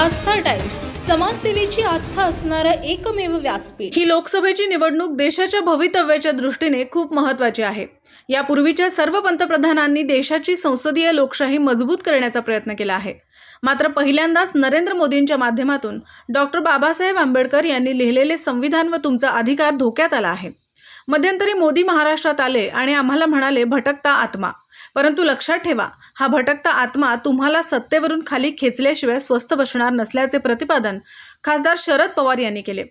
आस्था times. समाजसेवेची आस्था असणारं एकमेव व्यासपीठ. ही लोकसभेची निवडणूक देशाच्या भवितव्याच्या दृष्टीने खूप महत्वाची आहे. यापूर्वीच्या सर्व पंतप्रधानांनी देशाची संसदीय लोकशाही मजबूत करण्याचा प्रयत्न केला आहे. मात्र पहिल्यांदाच नरेंद्र मोदींच्या माध्यमातून डॉक्टर बाबासाहेब आंबेडकर यांनी लिहिलेले संविधान व तुमचा अधिकार धोक्यात आला आहे. मध्यंतरी मोदी महाराष्ट्रात आले आणि आम्हाला म्हणाले भटकता आत्मा. परंतु लक्षात ठेवा हा भटकता आत्मा तुम्हाला सत्तेवरून खाली खेचल्याशिवाय स्वस्थ बसणार नसल्याचे प्रतिपादन खासदार शरद पवार यांनी केले.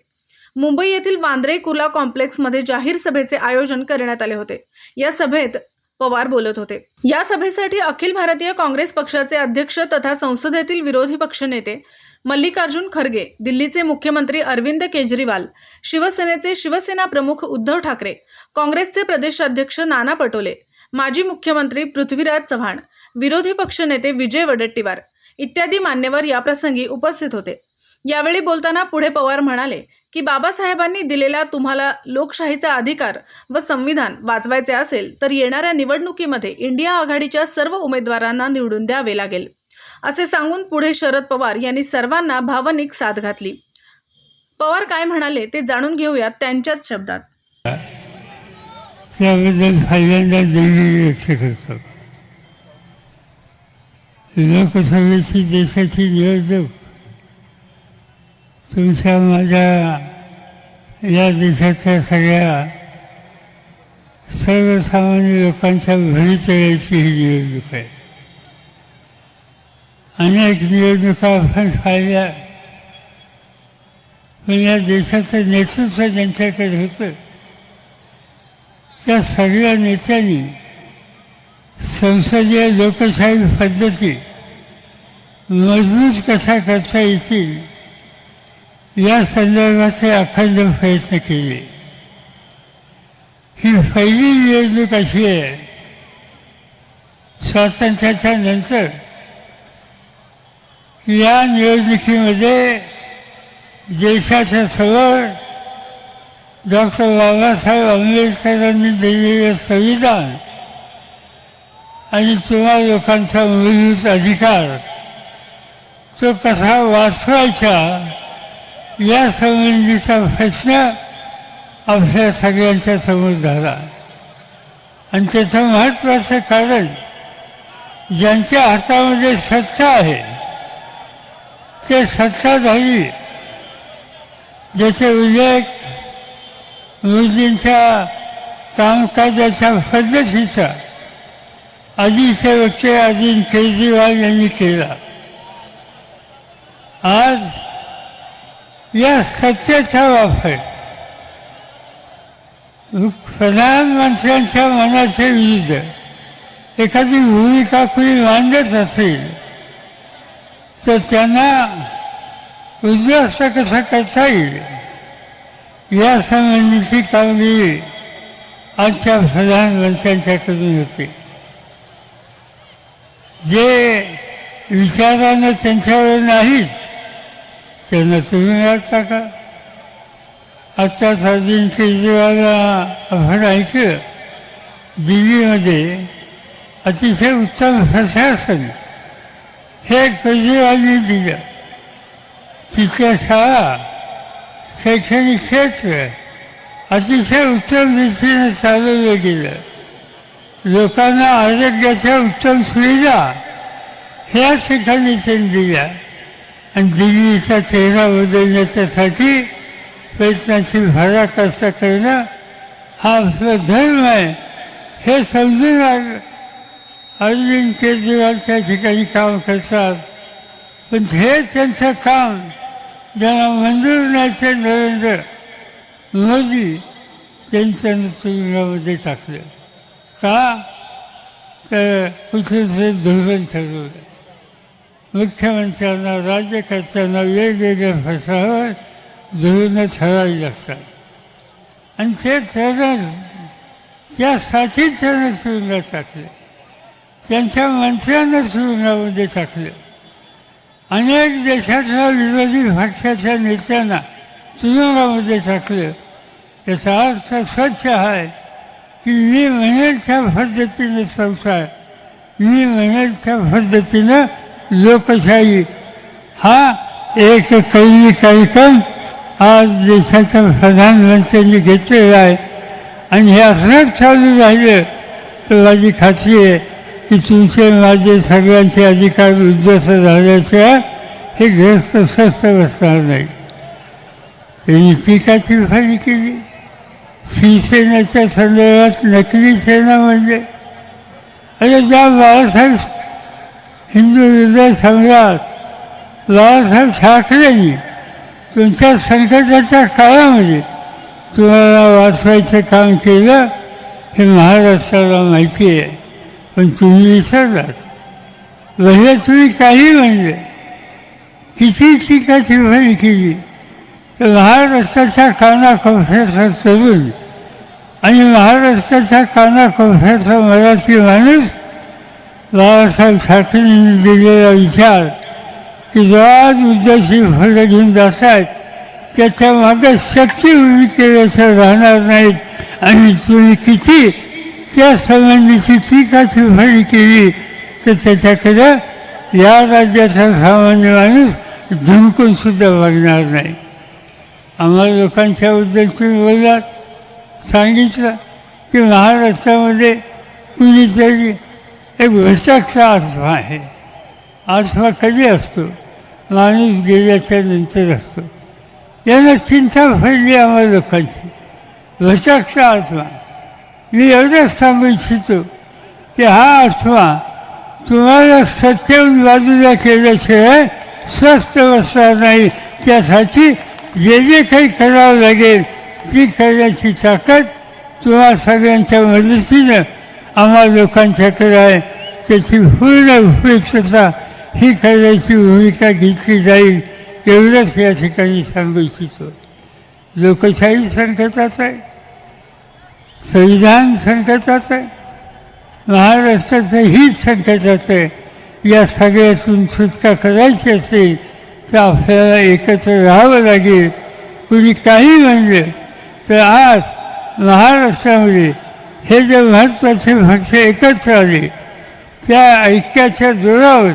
मुंबई येथील वांद्रे कुर्ला कॉम्प्लेक्समध्ये जाहीर सभेचे आयोजन करण्यात आले होते. या सभेत पवार बोलत होते. या सभेसाठी अखिल भारतीय काँग्रेस पक्षाचे अध्यक्ष तथा संसदेतील विरोधी पक्षनेते मल्लिकार्जुन खरगे दिल्लीचे मुख्यमंत्री अरविंद केजरीवाल शिवसेनेचे शिवसेना प्रमुख उद्धव ठाकरे काँग्रेसचे प्रदेशाध्यक्ष नाना पटोले माजी मुख्यमंत्री पृथ्वीराज चव्हाण विरोधी पक्षनेते विजय वडेट्टीवार इत्यादी मान्यवर याप्रसंगी उपस्थित होते. यावेळी बोलताना पुढे पवार म्हणाले की बाबासाहेबांनी दिलेला तुम्हाला लोकशाहीचा अधिकार व संविधान वाचवायचे असेल तर येणाऱ्या निवडणुकीमध्ये इंडिया आघाडीच्या सर्व उमेदवारांना निवडून द्यावे लागेल. असे सांगून पुढे शरद पवार यांनी सर्वांना भावनिक साथ घातली. पवार काय म्हणाले ते जाणून घेऊयात त्यांच्याच शब्दात. त्याबद्दल पहिल्यांदा दिल्ली व्यक्त करतो लोकसभेची देशाची निवडणूक. तुमच्या माझ्या या देशातल्या सगळ्या सर्वसामान्य लोकांच्या भवितव्याची ही निवडणूक आहे. अनेक निवडणुका आपण पाहिल्या पण या देशाचं नेतृत्व ज्यांच्याकडे होतं त्या सगळ्या नेत्यांनी संसदीय लोकशाही पद्धती मजबूत कशा करता येतील या संदर्भाचे अखंड प्रयत्न केले. ही पहिली निवडणूक अशी आहे. स्वातंत्र्याच्या नंतर या निवडणुकीमध्ये देशाच्या समोर डॉक्टर बाबासाहेब आंबेडकरांनी दिलेलं संविधान आणि किंवा लोकांचा मूलभूत अधिकार तो कसा वाचवायचा या संबंधीचा प्रश्न आपल्या सगळ्यांच्या समोर झाला आणि त्याचं महत्त्वाचं कारण ज्यांच्या हातामध्ये सत्ता आहे ते सत्ताधारी ज्याचे उल्लेख मोदींच्या कामकाजाच्या पद्धतीचा आधीचे वक्ते अरविंद केजरीवाल यांनी केला. आज या सत्तेचा वापर प्रधानमंत्र्यांच्या मनाच्या विरुद्ध एखादी भूमिका कुणी मांडत असेल तर त्यांना उद्ध्वस्त कसं करता येईल? या संबंधीची कामगिरी आजच्या प्रधानमंत्र्यांच्याकडून होते. जे विचारानं त्यांच्यावर नाहीत त्यांना तुम्ही तुरुंगात का? आजच्या अरविंद केजरीवालला आपण ऐकलं दिल्लीमध्ये अतिशय उत्तम प्रशासन हे केजरीवालने दिलं. तिथल्या शाळा शैक्षणिक क्षेत्र अतिशय उत्तम दृष्टीने चालवलं गेलं. लोकांना आरोग्याच्या उत्तम सुविधा ह्या ठिकाणी त्यांनी दिल्या. आणि दिल्लीचा चेहरा बदलण्याच्यासाठी प्रयत्नाची भरा कष्ट करणं हा आपला धर्म आहे. हे समजून अरविंद केजरीवाल त्या ठिकाणी काम करतात. पण हे त्यांचं काम ज्यांना मंजूर नाही ते नरेंद्र मोदी त्यांच्या तुरुंगामध्ये टाकलं. का? तर कुठेतरी धोरण ठरवलं. मुख्यमंत्र्यांना राज्यकर्त्यांना वेगवेगळ्या फसावर धोरणं ठरावी लागतात. आणि ते ठरण त्यासाठी त्यांना तुरुंगात टाकले. त्यांच्या मंत्र्यांना तुरुंगामध्ये टाकलं. अनेक देशातल्या विरोधी पक्षाच्या नेत्यांना तुरुंगामध्ये टाकलं याचा अर्थ स्वच्छ आहे की मी म्हणेल त्या पद्धतीने संसार मी म्हणेल त्या पद्धतीनं लोकशाही. हा एक कौमी कार्यक्रम आज देशाच्या प्रधानमंत्र्यांनी घेतलेला आहे. आणि हे असंच चालू राहिलं तर माझी खात्री आहे की तुमचे माझे सगळ्यांचे अधिकार उद्ध्वस्त झाल्याशिवाय हे ग्रस्त स्वस्त बसणार नाही. त्यांनी टीकाची फारी केली. शिवसेनेच्या संदर्भात नकली सेना म्हणजे. अरे ज्या बाळासाहेब हिंदू हृदय सम्राट बाळासाहेब ठाकरेंनी तुमच्या संकटाच्या काळामध्ये तुम्हाला वाचवायचं काम केलं हे महाराष्ट्राला माहिती आहे. पण तुम्ही विसरलात भले तुम्ही काही म्हणले किती टीका भरी केली. तर महाराष्ट्राच्या कानाकोपऱ्याचा तरुण आणि महाराष्ट्राच्या कानाकोपऱ्याचा मराठी माणूस बाळासाहेब ठाकरेंनी दिलेला विचार की जो आज उद्याची फळं घेऊन जात आहेत त्याच्यामागे शक्ती उभी राहणार नाहीत. आणि तुम्ही किती त्या संबंधीची का फळी केली तर त्याच्याकडं या राज्याचा सामान्य माणूस धुमकून सुद्धा बघणार नाही. आम्हाला लोकांच्याबद्दल तुम्ही बोललात सांगितलं की महाराष्ट्रामध्ये कुणीतरी एक भटकचा आत्मा आहे. आत्मा कधी असतो? माणूस गेल्याच्यानंतर असतो. यानं चिंता फैली आम्हाला लोकांची. भटकचा आत्मा मी एवढंच सांगू इच्छितो की हा आत्मा तुम्हाला सत्तेहून बाजूला केल्याशिवाय स्वस्त बसणार नाही. त्यासाठी जे जे काही करावं लागेल ती करण्याची ताकद तुम्हा सगळ्यांच्या मदतीनं आम्हा लोकांच्याकडे आहे. त्याची पूर्ण उपयुक्तता ही करण्याची भूमिका घेतली जाईल एवढंच या ठिकाणी सांगू इच्छितो. लोकशाही संकटात आहे. संविधान संकटात आहे महाराष्ट्राचं हित संकटात आहे या सगळ्यातून सुटका करायची असेल तर आपल्याला एकत्र राहावं लागेल. कुणी काही म्हणलं तर आज महाराष्ट्रामध्ये हे जे महत्त्वाचे पक्ष एकत्र आले त्या ऐक्याच्या जोरावर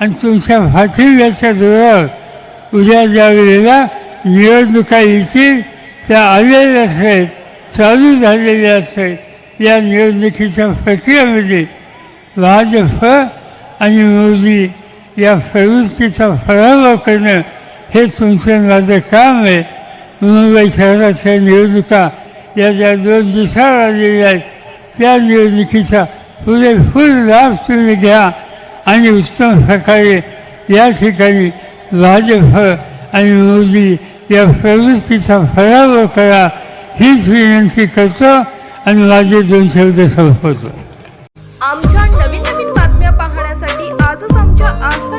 आणि तुमच्या पाठिंब्याच्या जोरावर उद्या ज्या वेळेला निवडणुका येतील त्या आलेल्याच आहेत. चालू झालेल्या आहेत या निवडणुकीच्या प्रक्रियेमध्ये भाजप आणि मोदी या प्रवृत्तीचा पराभव करणं हे तुमचं माझं काम आहे. मुंबई शहराच्या निवडणुका या ज्या दोन दिवसावर आलेल्या आहेत त्या निवडणुकीचा पुरेपूर लाभ तुम्ही घ्या आणि उत्तम प्रकारे या ठिकाणी भाजप आणि मोदी या प्रवृत्तीचा पराभव करा. हीच विनंती करतो आणि माझे दोन शब्द संपवतो. आमच्या नवीन नवीन बातम्या पाहण्यासाठी आजच आमच्या आज